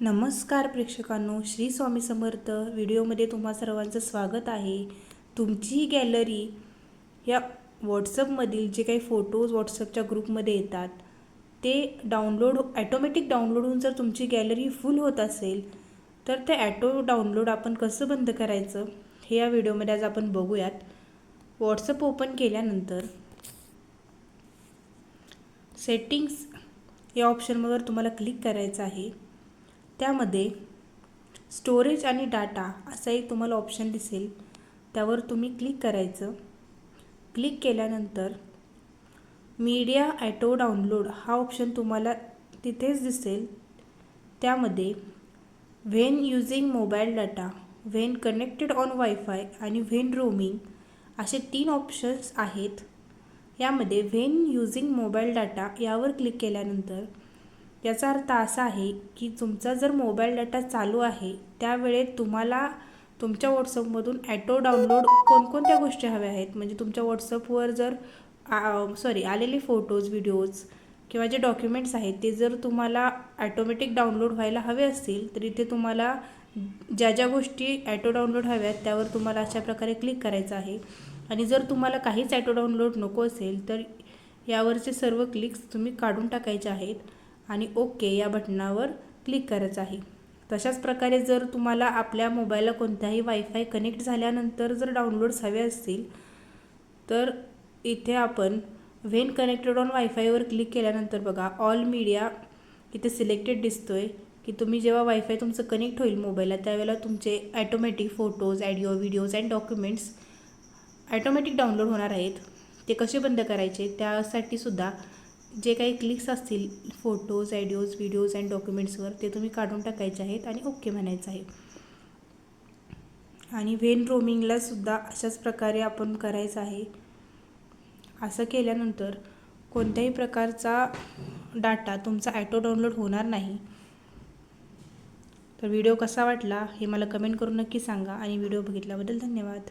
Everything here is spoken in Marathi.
नमस्कार प्रेक्षकांनो श्री स्वामी समर्थ व्हिडिओमध्ये तुम्हा सर्वांचं स्वागत आहे. तुमची गॅलरी या व्हॉट्सअपमधील जे काही फोटोज व्हॉट्सअपच्या ग्रुपमध्ये येतात ते डाउनलोड ॲटोमॅटिक डाउनलोड होऊन जर तुमची गॅलरी फुल होत असेल तर ते ॲटो डाउनलोड आपण कसं बंद करायचं हे या व्हिडिओमध्ये आज आपण बघूयात. व्हॉट्सअप ओपन केल्यानंतर सेटिंग्स या ऑप्शनवर तुम्हाला क्लिक करायचं आहे. त्यामध्ये स्टोरेज आणि डाटा असा एक तुम्हाला ऑप्शन दिसेल. त्यावर तुम्ही क्लिक करायचं. क्लिक केल्यानंतर मीडिया ॲटो डाउनलोड हा ऑप्शन तुम्हाला तिथेच दिसेल. त्यामध्ये when using mobile data when connected on wifi आणि व्हेन रोमिंग असे तीन ऑप्शन्स आहेत. यामध्ये व्हेन यूजिंग मोबाईल डाटा यावर क्लिक केल्यानंतर याचा अर्थ असा आहे की तुमचा जर मोबाईल डाटा चालू आहे त्यावेळेत तुम्हाला तुमच्या व्हॉट्सअपमधून ॲटो डाउनलोड कोणकोणत्या गोष्टी हव्या आहेत? म्हणजे तुमच्या व्हॉट्सअपवर जर सॉरी आलेले फोटोज व्हिडिओज किंवा जे डॉक्युमेंट्स आहेत ते जर तुम्हाला ॲटोमॅटिक डाउनलोड व्हायला हवे असतील तर इथे तुम्हाला ज्या ज्या गोष्टी ॲटो डाउनलोड हव्या आहेत त्यावर तुम्हाला अशा प्रकारे क्लिक करायचं आहे. आणि जर तुम्हाला काहीच ॲटो डाउनलोड नको असेल तर यावरचे सर्व क्लिक्स तुम्ही काढून टाकायचे आहेत. आणि ओके या बटनावर क्लिक करायचं आहे. तशाच प्रकारे जर तुम्हाला आपल्या मोबाईलला कोणत्याही वायफाय कनेक्ट झाल्यानंतर जर डाउनलोड्स हवे असतील तर इथे आपण व्हेन कनेक्टेड ऑन वायफायवर क्लिक केल्यानंतर बघा ऑल मीडिया इथे सिलेक्टेड दिसतो आहे की तुम्ही जेव्हा वायफाय तुमचं कनेक्ट होईल मोबाईलला त्यावेळेला तुमचे automatic photos audio videos and documents automatic download होणार आहेत. ते कसे बंद करायचे? त्यासाठी सुद्धा जे काही क्लिक्स असतील फोटोज ॲडिओज व्हिडिओज अँड डॉक्युमेंट्सवर ते तुम्ही काढून टाकायचे आहेत आणि ओके म्हणायचं आहे. आणि व्हेन रोमिंगला सुद्धा अशाच प्रकारे आपण करायचं आहे. असं केल्यानंतर कोणत्याही प्रकारचा डाटा तुमचा ॲटो डाउनलोड होणार नाही. तर व्हिडिओ कसा वाटला हे मला कमेंट करून नक्की सांगा आणि व्हिडिओ बघितल्याबद्दल धन्यवाद.